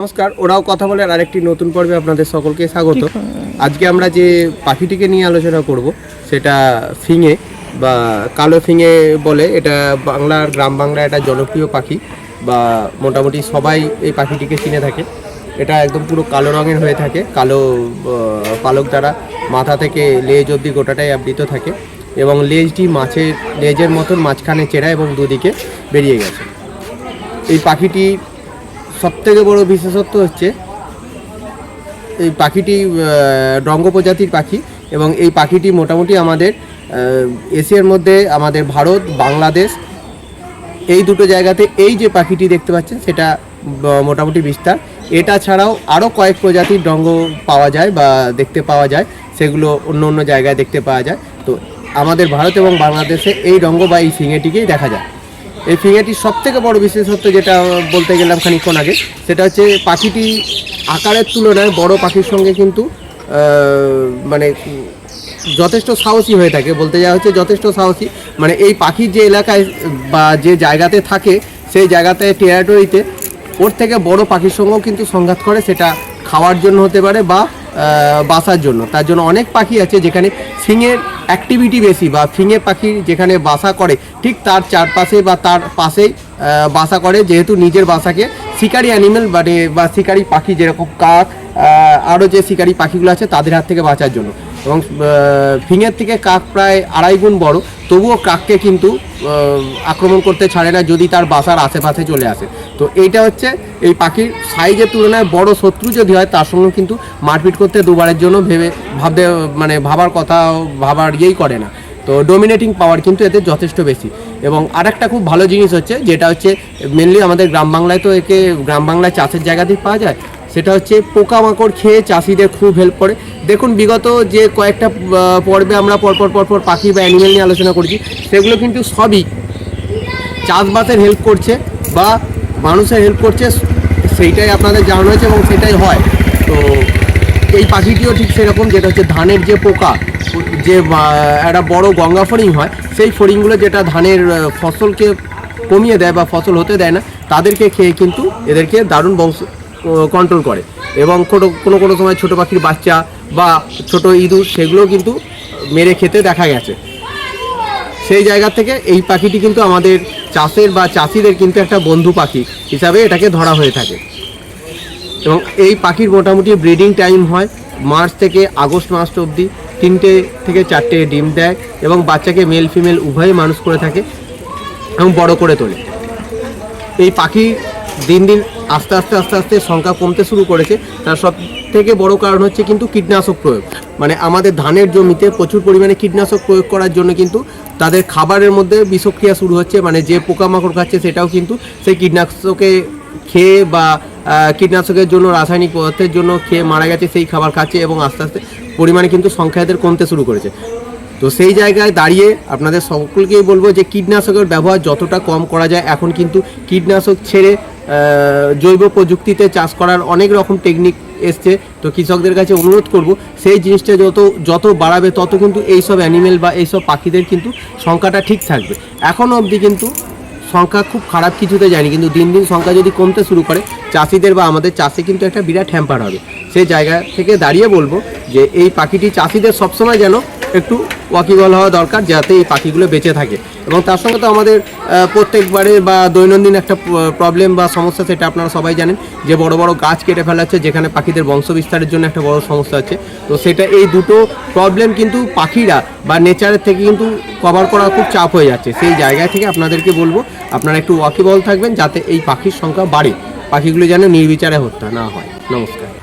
নমস্কার ওরাও কথা বলে আরেকটি নতুন পর্বে আপনাদের সকলকে স্বাগত। আজকে আমরা যে পাখিটিকে নিয়ে আলোচনা করব সেটা ফিঙে বা কালো ফিঙে বলে এটা বাংলার গ্রাম বাংলা একটা জনপ্রিয় পাখি বা মোটামুটি সবাই এই পাখিটিকে চিনে থাকে। এটা একদম পুরো কালো রঙের হয়ে থাকে। কালো পালক দ্বারা মাথা থেকে লেজ অবধি গোটাটাই আবৃত থাকে এবং লেজটি মাছের লেজের মতন মাঝখানে চেরা এবং দুদিকে বেরিয়ে গেছে। এই পাখিটি সব থেকে বড় বিশেষত্ব হচ্ছে এই পাখিটি ডঙ্গ প্রজাতির পাখি এবং এই পাখিটি মোটামুটি আমাদের এশিয়ার মধ্যে আমাদের ভারত, বাংলাদেশ, এই দুটো জায়গাতে এই যে পাখিটি দেখতে পাচ্ছেন সেটা মোটামুটি বিস্তার। এটা ছাড়াও আরও কয়েক প্রজাতির ডঙ্গ পাওয়া যায় বা দেখতে পাওয়া যায়, সেগুলো অন্য অন্য জায়গায় দেখতে পাওয়া যায়। তো আমাদের ভারত এবং বাংলাদেশে এই ডঙ্গ বা এই ফিঙেটিকেই দেখা যায়। এই ফিঙেটির সব থেকে বড় বিশেষত্ব যেটা বলতে গেলাম খানিক্ষণ আগে, সেটা হচ্ছে পাখিটি আকারের তুলনায় বড় পাখির সঙ্গে কিন্তু মানে যথেষ্ট সাহসী হয়ে থাকে। বলতে যাওয়া হচ্ছে যথেষ্ট সাহসী। মানে এই পাখির যে এলাকায় বা যে জায়গাতে থাকে, সেই জায়গাতে টেরিটরিতে ওর থেকে বড় পাখির সঙ্গেও কিন্তু সংঘাত করে, সেটা খাওয়ার জন্য হতে পারে বা বাসার জন্য। তার জন্য অনেক পাখি আছে যেখানে ফিঙের অ্যাক্টিভিটি বেশি বা ফিঙে পাখি যেখানে বাসা করে। ঠিক তার চারপাশে বা তার পাশেই বাসা করে। যেহেতু নিজের বাসাকে শিকারি অ্যানিমেল মানে বা শিকারি পাখি যেরকম কাক আরও যে শিকারি পাখিগুলো আছে তাদের হাত থেকে বাঁচার জন্য। এবং ফিঙের থেকে কাক প্রায় আড়াই গুণ বড়। তবুও কাককে কিন্তু আক্রমণ করতে ছাড়ে না যদি তার বাসার আশেপাশে চলে আসে। তো এইটা হচ্ছে এই পাখির সাইজের তুলনায় বড় শত্রু যদি হয়, তার সঙ্গে কিন্তু মারপিট করতে দুবারের জন্য ভেবে, ভাবতে মানে ভাবার কথা ভাবার ইয়েই করে না। তো ডোমিনেটিং পাওয়ার কিন্তু এতে যথেষ্ট বেশি। এবং আরেকটা খুব ভালো জিনিস হচ্ছে, যেটা হচ্ছে মেনলি আমাদের গ্রাম বাংলায় তো একে, গ্রাম বাংলায় চাষের জায়গাতেই পাওয়া যায় সেটা হচ্ছে পোকামাকড় খেয়ে চাষিদের খুব হেল্প করে। দেখুন, বিগত যে কয়েকটা পর্বে আমরা পরপর পরপর পাখি বা অ্যানিমেল নিয়ে আলোচনা করেছি, সেগুলো কিন্তু সবই চাষবাসের হেল্প করছে বা মানুষের হেল্প করছে, সেইটাই আপনাদের জানানো হয়েছে এবং সেটাই হয়। তো এই পাখিটিও ঠিক সেরকম, যেটা হচ্ছে ধানের যে পোকা, যে একটা বড় গঙ্গা ফড়িং হয়, সেই ফড়িংগুলো যেটা ধানের ফসলকে কমিয়ে দেয় বা ফসল হতে দেয় না, তাদেরকে খেয়ে কিন্তু এদেরকে দারুণ বংশ কন্ট্রোল করে। এবং কোনো কোনো কোনো সময় ছোটো পাখির বাচ্চা বা ছোট ইঁদুর সেগুলোও কিন্তু মেরে খেতে দেখা গেছে। সেই জায়গা থেকে এই পাখিটি কিন্তু আমাদের চাষের বা চাষিদের কিন্তু একটা বন্ধু পাখি হিসাবে এটাকে ধরা হয়ে থাকে। এবং এই পাখির মোটামুটি ব্রিডিং টাইম হয় মার্চ থেকে আগস্ট মাস অবধি। তিনটে থেকে চারটে ডিম দেয় এবং বাচ্চাকে মেল ফিমেল উভয়ই মানুষ করে থাকে এবং বড় করে তোলে। এই পাখি দিন দিন আস্তে আস্তে আস্তে আস্তে সংখ্যা কমতে শুরু করেছে। তার সব থেকে বড় কারণ হচ্ছে কিন্তু কীটনাশক প্রয়োগ। মানে আমাদের ধানের জমিতে প্রচুর পরিমাণে কীটনাশক প্রয়োগ করার জন্য কিন্তু তাদের খাবারের মধ্যে বিষক্রিয়া শুরু হচ্ছে। মানে যে পোকামাকড় খাচ্ছে সেটাও কিন্তু সেই কীটনাশকে খেয়ে বা কীটনাশকের জন্য, রাসায়নিক পদার্থের জন্য খেয়ে মারা গেছে সেই খাবার খাচ্ছে এবং আস্তে আস্তে পরিমাণে কিন্তু সংখ্যা এদের কমতে শুরু করেছে। তো সেই জায়গায় দাঁড়িয়ে আপনাদের সকলকেই বলব যে কীটনাশকের ব্যবহার যতটা কম করা যায়, এখন কিন্তু কীটনাশক ছেড়ে জৈব প্রযুক্তিতে চাষ করার অনেক রকম টেকনিক এসছে। তো কৃষকদের কাছে অনুরোধ করব, সেই জিনিসটা যত যত বাড়াবে তত কিন্তু এইসব অ্যানিমেল বা এইসব পাখিদের কিন্তু সংখ্যাটা ঠিক থাকবে। এখনও অবধি কিন্তু সংখ্যা খুব খারাপ কিছুতে যায়নি, কিন্তু দিন দিন সংখ্যা যদি কমতে শুরু করে, চাষিদের বা আমাদের চাষে কিন্তু একটা বিরাট হ্যাম্পার হবে। সেই জায়গা থেকে দাঁড়িয়ে বলব যে এই পাখিটি চাষিদের সবসময় যেন একটু ওয়াকিবল হওয়া দরকার, যাতে এই পাখিগুলো বেঁচে থাকে। এবং তার সঙ্গে তো আমাদের প্রত্যেকবারে বা দৈনন্দিন একটা প্রবলেম বা সমস্যা সেটা আপনারা সবাই জানেন, যে বড় বড় গাছ কেটে ফেলা হচ্ছে, যেখানে পাখিদের বংশ বিস্তারের জন্য একটা বড় সমস্যা আছে তো সেটা এই দুটো প্রবলেম কিন্তু পাখিরা বা নেচারের থেকে কিন্তু কভার করা খুব চাপ হয়ে যাচ্ছে। সেই জায়গা থেকে আপনাদেরকে বলব, আপনারা একটু ওয়াকিবল থাকবেন, যাতে এই পাখির সংখ্যা বাড়ে। পাখিগুলো যেন নির্বিচারে হত্যা না হয়। নমস্কার।